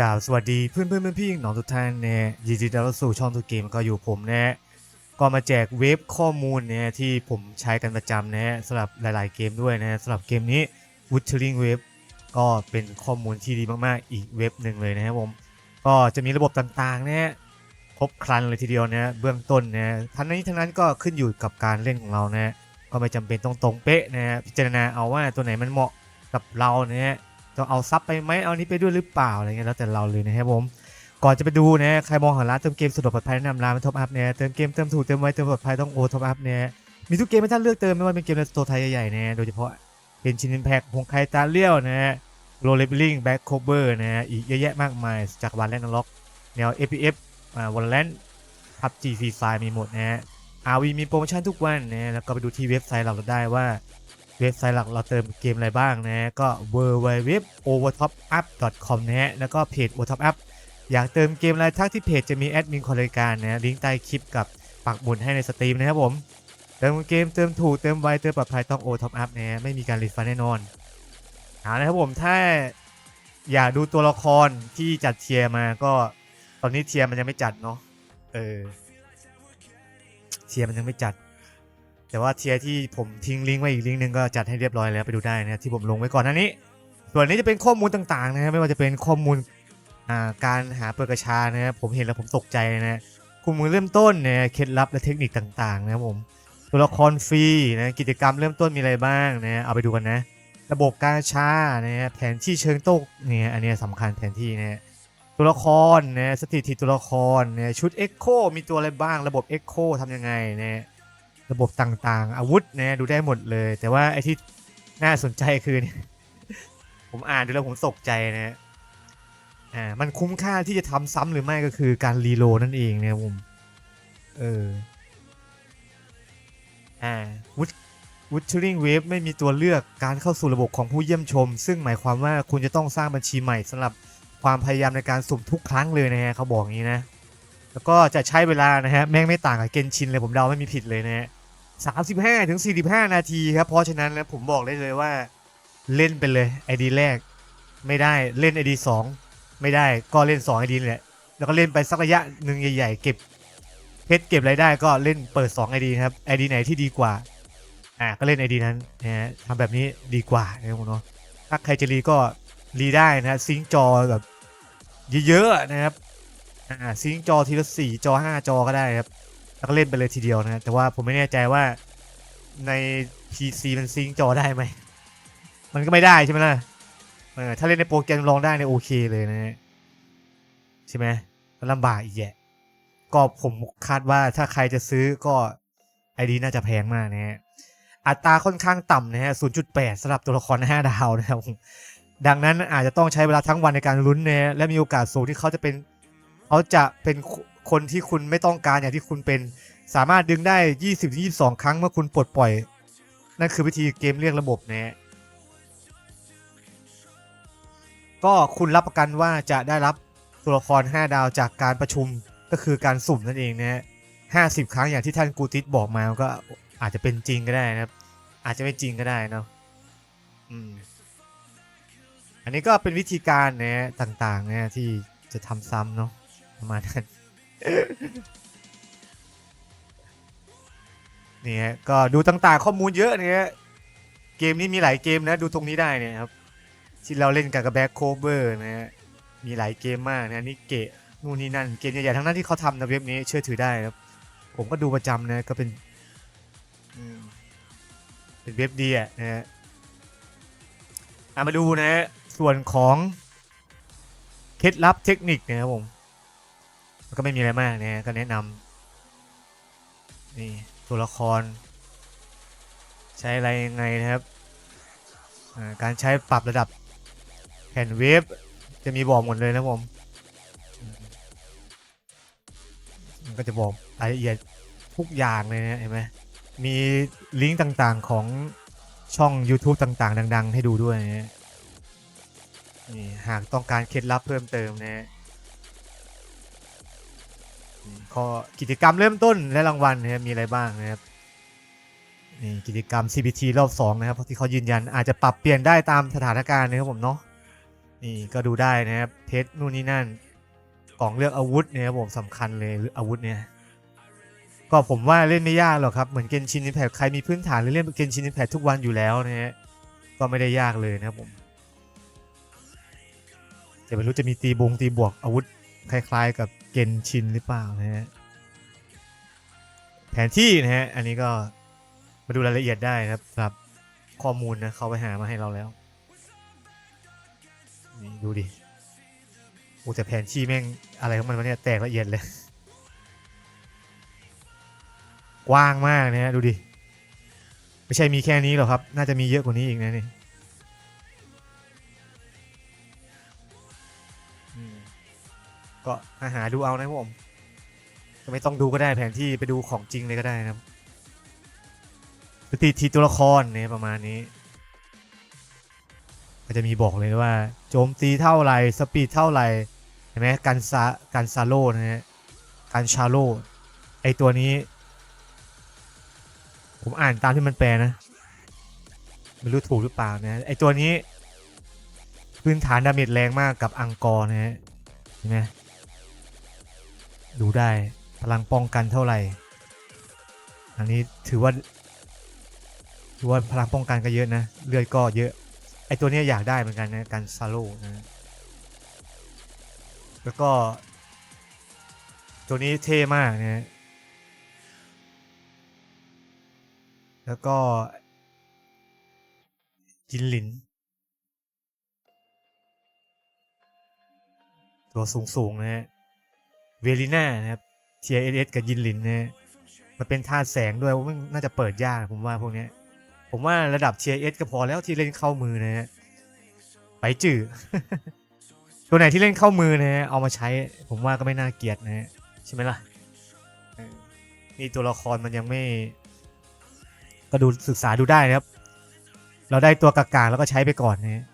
กล่าวสวัสดีเพื่อนเพื่อนเพื่อนพี่น้องทุกท่านเนี่ยยินดีต้อนรับสู่ช่องทุกเกมก็อยู่ผมนะก็มาแจกเว็บข้อมูลเนี่ยที่ผมใช้กันประจำนะสำหรับหลายๆเกมด้วยนะสำหรับเกมนี้ w o o d c h e r i n g Web ก็เป็นข้อมูลที่ดีมากๆ อีกเว็บหนึ่งเลยนะครับผม ก็จะมีระบบต่างๆนะครบครันเลยทีเดียวนะเบื้องต้นนะทั้งนี้ทั้งนั้นก็ขึ้นอยู่กับการเล่นของเรานะก็ไม่จำเป็นต้องตรงเป๊ะนะพิจารณาเอาว่าตัวไหนมันเหมาะกับเรานะ ต้องเอาซับไปไหมเอานี้ไปด้วยหรือเปล่าอะไรเงี้ยแล้วแต่เราเลยนะครับผมก่อนจะไปดูนะใครมองหาร้านเติมเกมสะดวกปลอดภัยแนะนำร้านท็อปอัพเนี่ยเติมเกมเติมถูกเติมไวเติมปลอดภัยต้องโอท็อปอัพเนี่ยมีทุกเกมให้ท่านเลือกเติมไม่ว่าเป็นเกมในโตร์ไทยใหญ่ๆนะโดยเฉพาะเป็นชินินแพ็กหงไคตาเลี้ยวนะโรเลเบลลิงแบ็คโคเบอร์นะอีกเยอะแยะมากมายจากวันแลนด์ล็อกแนว FPS อ่าวันแลนด์พับจีฟรีไฟมีหมดนะฮะ RV มีโปรโมชั่นทุกวันนะแล้วก็ไปดูที่เว็บไซต์เราได้ว่า เว็บไซต์หลักเราเติมเกมอะไรบ้างนะก็ w w w o v e r t o p u p c o m นะฮะแล้วก็เพจ o v e r t o p Up อยากเติมเกมอะไรทักที่เพจจะมีแอดมินคอยบริการนะลิงก์ใต้คลิปกับปักหมุดให้ในสตรีมนะครับผมเติมเกมเติมถูกเติมไวเติมปลอดภัยต้อง o t o p Up นะฮะไม่มีการรีฟันแน่นอนเอาละครับผมถ้าอยากดูตัวละครที่จัดเทียร์มาก็ตอนนี้เทียร์มันยังไม่จัดเนาะเออเทียร์มันยังไม่จัด แต่ว่าเทียร์ที่ผมทิ้งลิงก์ไว้อีกลิงก์หนึ่งก็จัดให้เรียบร้อยแล้วไปดูได้นะที่ผมลงไว้ก่อนหน้านี้ ส่วนนี้จะเป็นข้อมูลต่างๆนะครับไม่ว่าจะเป็นข้อมูลการหาเปิดกระชานะครับผมเห็นแล้วผมตกใจนะข้อมูลเริ่มต้นเนี่ยเคล็ดลับและเทคนิคต่างๆนะครับผมตัวละครฟรีนะกิจกรรมเริ่มต้นมีอะไรบ้างนะเอาไปดูกันนะ ระบบการชานะแผนที่เชิงโต๊ะเนี่ยอันนี้สำคัญแผนที่นะตัวละครนะสถิติตัวละครนะชุด Echo มีตัวอะไรบ้าง ระบบ Echo ทำยังไงนะ ระบบต่างๆ อาวุธนะดูได้หมดเลย แต่ว่าไอ้ที่น่าสนใจคือเนี่ยผมอ่านดูแล้วผมตกใจนะอ่ามันคุ้มค่าที่จะทำซ้ำหรือไม่ก็คือการรีโลนั่นเองนะผมเอออ่าวุฒวุฒเชริงเวฟไม่มีตัวเลือกการเข้าสู่ระบบของผู้เยี่ยมชม ซึ่งหมายความว่าคุณจะต้องสร้างบัญชีใหม่สำหรับความพยายามในการสุ่มทุกครั้งเลยนะฮะเขาบอกอย่างนี้นะ แล้วก็จะใช้เวลานะฮะแม่งไม่ต่างกับเกนชินเลยผมเดาไม่มีผิดเลยนะฮะ 35ถึง45 นาทีครับ เพราะฉะนั้นแล้วผมบอกได้เลยว่าเล่นไปเลยไอดีแรก ไม่ได้เล่นไอดีสองไม่ได้ก็เล่น2ไอดีแหละแล้วก็เล่นไปสักระยะหนึ่งใหญ่ๆ เก็บเพชรเก็บรายได้ก็เล่นเปิด2ไอดีครับไอดีไหนที่ดีกว่าอ่าก็เล่นไอดีนั้นนะฮะทำแบบนี้ดีกว่านะครับเนาะถ้าใครจะรีก็รีได้นะซิงจอแบบเยอะๆนะครับอ่าซิงจอทีละสี่จอห้าจอก็ได้ครับ แล้วก็เล่นไปเลยทีเดียวนะ แต่ว่าผมไม่แน่ใจว่าใน PC มันซิงจอได้ไหม มันก็ไม่ได้ใช่ไหมล่ะเออถ้าเล่นในโปรแกรมลองได้เนี่ยโอเคเลยนะ ใช่ไหมมันลำบากอีกแยะ ก็ผมคาดว่าถ้าใครจะซื้อก็ไอดีน่าจะแพงมากนะฮะ อัตราค่อนข้างต่ำนะฮะ 0.8สำหรับตัวละคร 5 ดาวนะครับ ดังนั้นอาจจะต้องใช้เวลาทั้งวันในการลุ้นนะและมีโอกาสสูงที่เขาจะเป็นเขาจะเป็น คนที่คุณไม่ต้องการอย่างที่คุณเป็น สามารถดึงได้ 20-22 ครั้งเมื่อคุณปลดปล่อย นั่นคือวิธีเกมเรียกระบบนะฮะก็คุณรับประกันว่าจะได้รับตัวละคร 5 ดาวจากการประชุมก็คือการสุ่มนั่นเองนะฮะ50 ครั้งอย่างที่ท่านกูติสบอกมาก็อาจจะเป็นจริงก็ได้นะครับ อาจจะไม่จริงก็ได้เนาะอืมอันนี้ก็เป็นวิธีการนะต่างๆนะที่จะทำซ้ำเนาะประมาณนั้น นี่ฮะก็ดูต่างๆข้อมูลเยอะเนี่ยเกมนี้มีหลายเกมนะ ดูตรงนี้ได้เนี่ยครับ ที่เราเล่นกับกับแบ็คโคเวอร์นะฮะมีหลายเกมมากนะนี่เกะนู่นนี่นั่นเกมใหญ่ๆทั้งนั้นที่เขาทำในเว็บนี้เชื่อถือได้ครับ ผมก็ดูประจำนะก็เป็นเป็นเว็บดีอะนะฮะอะมาดูนะฮะส่วนของเคล็ดลับเทคนิคนะครับผม ก็ไม่มีอะไรมากนะก็แนะนำนี่ตัวละคร ใช้อะไรยังไงนะครับ การใช้ปรับระดับแผ่นเวฟจะมีบอกหมดเลยนะผมมมันก็จะบอกรายละเอียดทุกอย่างเลยนะเห็นไหมมีลิงก์ต่างๆของช่อง YouTube ต่างๆ ดัง ๆ ให้ดูด้วยนะนี่หากต้องการเคล็ดลับเพิ่มเติมนะ ข้อกิจกรรมเริ่มต้นและรางวัลนะครับมีอะไรบ้างนะครับนี่กิจกรรม CBT รอบ2นะครับที่เขายืนยันอาจจะปรับเปลี่ยนได้ตามสถานการณ์นะครับผมเนาะนี่ก็ดูได้นะครับเพชรนู่นนี่นั่นกล่องเลือกอาวุธเนี่ยครับผมสำคัญเลยอาวุธเนี่ยก็ผมว่าเล่นไม่ยากหรอกครับเหมือนเกนชินอิมแพคใครมีพื้นฐานหรือเล่นเกนชินอิมแพคทุกวันอยู่แล้วนะฮะก็ไม่ได้ยากเลยนะครับผมแต่ไม่รู้จะมีตีบงตีบวกอาวุธ คล้ายๆกับเกนชินหรือเปล่านะฮะแผนที่นะฮะอันนี้ก็มาดูรายละเอียดได้นะครับสำหรับข้อมูลนะเขาไปหามาให้เราแล้วนี่ดูดิโอ้แต่แผนที่แม่งอะไรของมันวะเนี่ยแตกละเอียดเลย กว้างมากนะฮะดูดิ ไม่ใช่มีแค่นี้หรอกครับ น่าจะมีเยอะกว่านี้อีกนะนี่ ก็าหาดูเอานะผมก็ไม่ต้องดูก็ได้แผนที่ไปดูของจริงเลยก็ได้นะครับสตีทีตัวละครเนี่ยประมาณนี้ก็จะมีบอกเลยว่า โจมตีเท่าไหร่สปีดเท่าไหร่เห็นไหมการซาการซาโลนะฮะการชาโลไอตัวนี้ ผมอ่านตามที่มันแปลนะไม่รู้ถูกหรือเปล่านะไอตัวนี้ พื้นฐานดาเมจแรงมากกับอังกอร์นะฮะเห็นไหม ดูได้พลังป้องกันเท่าไหร่ อันนี้ถือว่าถือว่าพลังป้องกันก็เยอะนะ เลือดก็เยอะ ไอตัวนี้อยากได้เหมือนกันนะการซาโลนะแล้วก็ ตัวนี้เท่มากนะแล้วก็ จินหลิน ตัวสูงสูงๆนะฮะ เวลิน่านะครับ TIS กับยินลินนะมันเป็นธาตุแสงด้วยว่ามันน่าจะเปิดยากผมว่าพวกนี้ผมว่าระดับ TIS ก็พอแล้วที่เล่นเข้ามือนะฮะไปจื้อตัวไหนที่เล่นเข้ามือนะฮะเอามาใช้ผมว่าก็ไม่น่าเกลียดนะฮะใช่ไหมล่ะนี่ตัวละครมันยังไม่ ก็ดูศึกษาดูได้นะครับ เราได้ตัวกากางแล้วก็ใช้ไปก่อนนะฮะ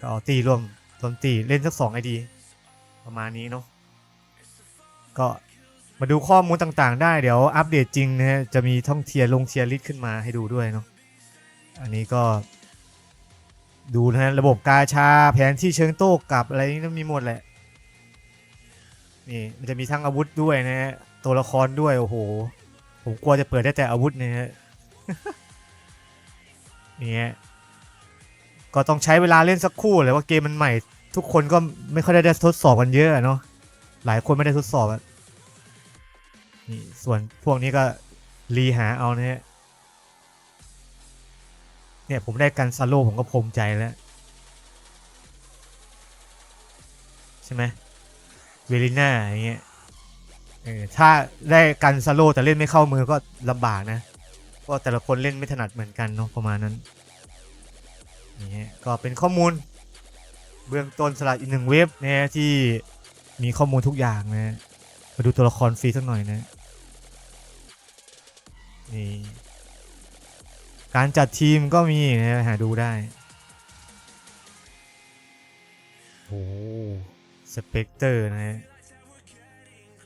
ก็เอาตีรวมรวมตีเล่นสักสองไอดี ประมาณนี้เนาะ ก็มาดูข้อมูลต่างๆ ได้เดี๋ยวอัปเดตจริงนะฮะจะมีท่องเทียร์ลงเทียร์ลิสขึ้นมาให้ดูด้วยเนาะอันนี้ก็ ดูนะฮะระบบกาชาแผนที่เชิงโต้กลับอะไรนี่มีหมดแหละนี่มันจะมีทั้งอาวุธด้วยนะฮะตัวละครด้วยโอ้โหผมกลัวจะเปิดได้แต่อาวุธเนี่ยฮะนี่ก็ต้องใช้เวลาเล่นสักคู่เลยว่าเกมมันใหม่ ทุกคนก็ไม่ค่อยได้ทดสอบกันเยอะอะเนาะหลายคนไม่ได้ทดสอบอะ นี่ส่วนพวกนี้ก็รีหาเอานะฮะเนี่ยผมได้กันซาโลผมก็ภูมิใจแล้ว ใช่ไหมเวลิน่าอย่างเงี้ยเออถ้าได้กันซาโลแต่เล่นไม่เข้ามือก็ลำบากนะเพราะแต่ละคนเล่นไม่ถนัดเหมือนกันเนาะประมาณนั้นนี่ก็เป็นข้อมูล เบื้องต้นสลัดอีกหนึ่งเว็บนะที่มีข้อมูลทุกอย่างนะมาดูตัวละครฟรีสักหน่อยนะ นี่การจัดทีมก็มีนะฮะหาดูได้โอ้สเปกเตอร์นะฮะ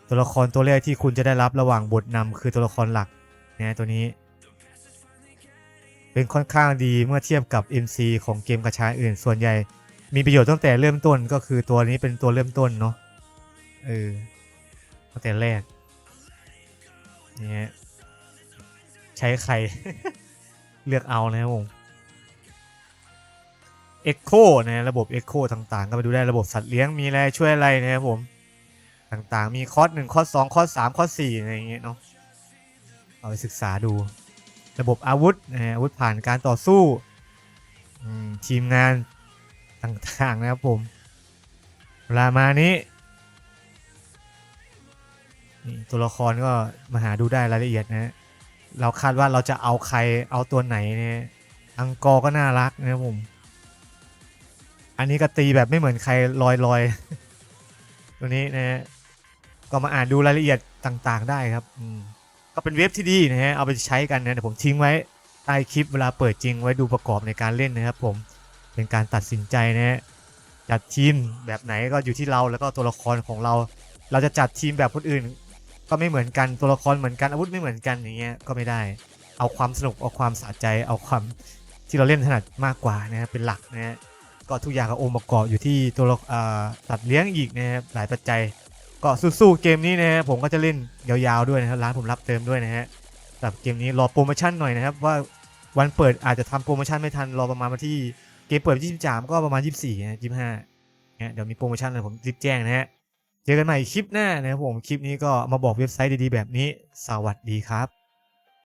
ตัวละครตัวแรกที่คุณจะได้รับระหว่างบทนำคือตัวละครหลักนะตัวนี้ เป็นค่อนข้างดีเมื่อเทียบกับ MC ของเกมกระชาอื่น ส่วนใหญ่ มีประโยชน์ตั้งแต่เริ่มต้นก็คือตัวนี้เป็นตัวเริ่มต้นเนาะเออตั้งแต่แรกเนี่ย ใช้ใคร เลือกเอานะครับผม Echo นะระบบ Echo ต่างๆ ก็ไปดูได้ระบบสัตว์เลี้ยงมีอะไรช่วยอะไรนะครับผมต่างๆ มีคอร์สหนึ่งคอร์สสองคอร์สสามคอร์สสี่อะไรอย่างเงี้ยเนาะเอาไปศึกษาดู ระบบอาวุธนะฮะอาวุธผ่านการต่อสู้ทีมงานต่างๆนะครับผมเวลามานี้ตัวละครก็มาหาดูได้รายละเอียดนะฮะ เราคาดว่าเราจะเอาใครเอาตัวไหนเนี่ยอังกอร์ก็น่ารักนะครับผม อันนี้ก็ตีแบบไม่เหมือนใครลอยๆตัวนี้นะฮะก็มาอ่านดูรายละเอียดต่างๆได้ครับอืมก็เป็นเว็บที่ดีนะฮะเอาไปใช้กันนะเดี๋ยวผมทิ้งไว้ใต้คลิปเวลาเปิดจริงไว้ดูประกอบในการเล่นนะครับผมเป็นการตัดสินใจนะฮะจัดทีมแบบไหนก็อยู่ที่เราแล้วก็ตัวละครของเรา เราจะจัดทีมแบบคนอื่น ก็ไม่เหมือนกันตัวละครเหมือนกันอาวุธไม่เหมือนกันอย่างเงี้ยก็ไม่ได้ เอาความสนุกเอาความสะใจ เอาความที่เราเล่นถนัดมากกว่านะเป็นหลักนะฮะก็ทุกอย่างก็องค์ประกอบอยู่ที่ตัวละอ่าสัตว์เลี้ยงอีกนะครับหลายปัจจัย ก็สู้ๆเกมนี้นะฮะผมก็จะเล่นยาวๆด้วยนะครับร้านผมรับเติมด้วยนะฮะสำหรับเกมนี้รอโปรโมชั่นหน่อยนะครับว่าวันเปิดอาจจะทำโปรโมชั่นไม่ทันรอประมาณวันที่เกมเปิด 23 ก็ประมาณ 24นะ25เนี่ยเดี๋ยวมีโปรโมชั่นอะไรผมรีบแจ้งนะฮะ เจอกันใหม่คลิปหน้านะครับผม คลิปนี้ก็มาบอกเว็บไซต์ดีๆแบบนี้ สวัสดีครับ